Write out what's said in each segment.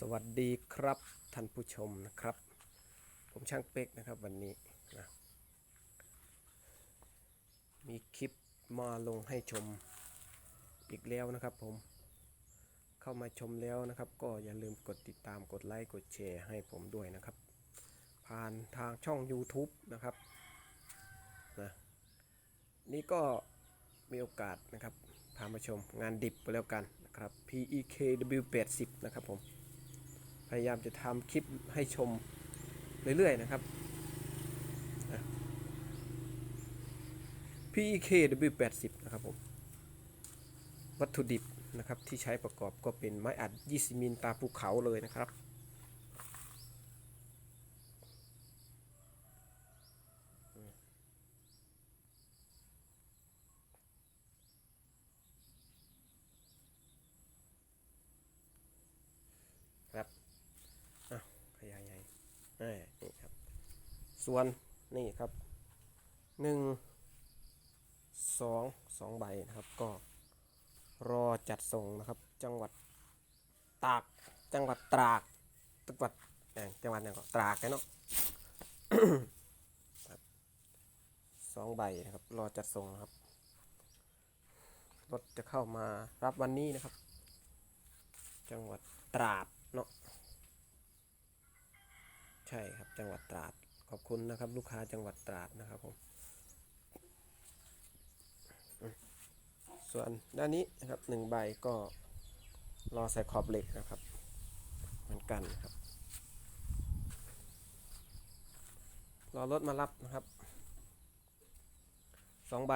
สวัสดีครับท่านผู้ชมนะครับ ผมช่างเป๊กนะครับวันนี้นะมีคลิปมาลงให้ชมอีกแล้วนะครับผมเข้ามาชมแล้วนะครับ ก็อย่าลืมกดติดตามกดไลค์กดแชร์ให้ผมด้วยนะครับ ผ่านทางช่อง YouTube นะครับนะนี่ก็มีโอกาสนะครับพามาชมงานดิบไปแล้วกันนะครับ PEKW80 นะครับผม ยายามจะทำคลิปให้ชมเรื่อยๆนะครับอะ PEKW80 นะครับผม วัตถุดิบนะครับที่ใช้ประกอบก็เป็นไม้อัดยี่สิมิลตาภูเขาเลยนะครับอะขยายใหญ่เอ้ยนี่ครับ ส่วนนี่ครับหนึ่งสองสองใบนะครับ ก็รอจัดส่งนะครับ จังหวัดตาก จังหวัดตราก จังหวัดเอ่อจังหวัดไหนก็ตรากกันเนาะสองใบนะครับ รอจัดส่งนะครับ รถจะเข้ามารับวันนี้นะครับ จังหวัดตราดเนาะ ใช่ครับ จังหวัดตราด อบคุณนะครับ ลูกค้าจังหวัดตราดนะครับผมส่วนด้านนี้นะครับหนึ่งใบก็รอใส่ขอบเหล็กนะครับ เหมือนกันครับรอรถมารับนะครับสองใบ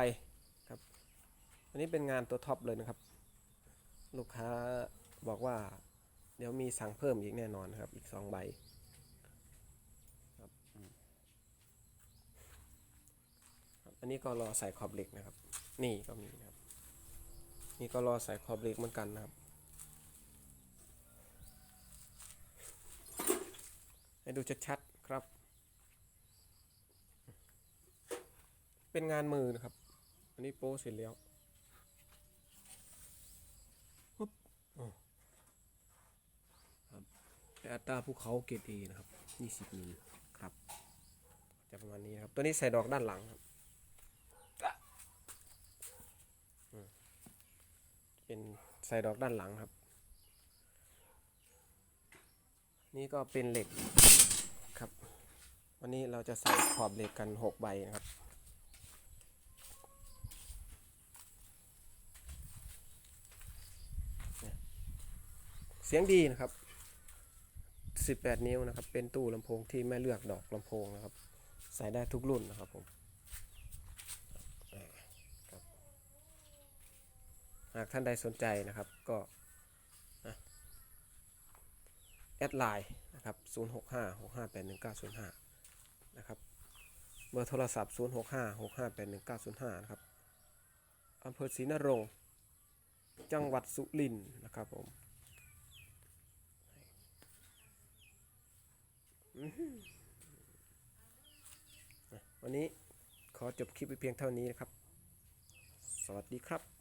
ครับอันนี้เป็นงานตัวท็อปเลยนะครับ ลูกค้าบอกว่า เดี๋ยวมีสั่งเพิ่มอีกแน่นอนนครับ อีกสองใบอืมครับ อั นนี้ก็รอใส่ขอบเหล็กนะครับ นี่ก็มีนะครับ นี่ก็รอใส่ขอบเหล็กเหมือนกันนะครับ ให้ดูชัดๆครับ เป็นงานมือนะครับ อันนี้โป้เสร็จแล้วเป็นอัตราภูเขาเกรดเอนะครับ 20มิลครับ จะประมาณนี้นะครับ ตัวนี้ใส่ดอกด้านหลังครับอืม เป็นใส่ดอกด้านหลังครับ นี่ก็เป็นเหล็กครับ วันนี้เราจะใส่ขอบเหล็กกัน 6 ใบนะครับเสียงดีนะครับ 18 นิ้วนะครับ เป็นตู้ลำโพงที่ไม่เลือกดอกลำโพงนะครับ ใส่ได้ทุกรุ่นนะครับผมครับหากท่านใดสนใจนะครับก็แอดไลน์นะครับ 065 658 1905 นะครับเบอร์โทรศัพท์ 065 658 1905 นะครับอำเภอศรีนรงค์จังหวัดสุรินทร์นะครับผมวันนี้ขอจบคลิปไปเพียงเท่านี้นะครับ สวัสดีครับ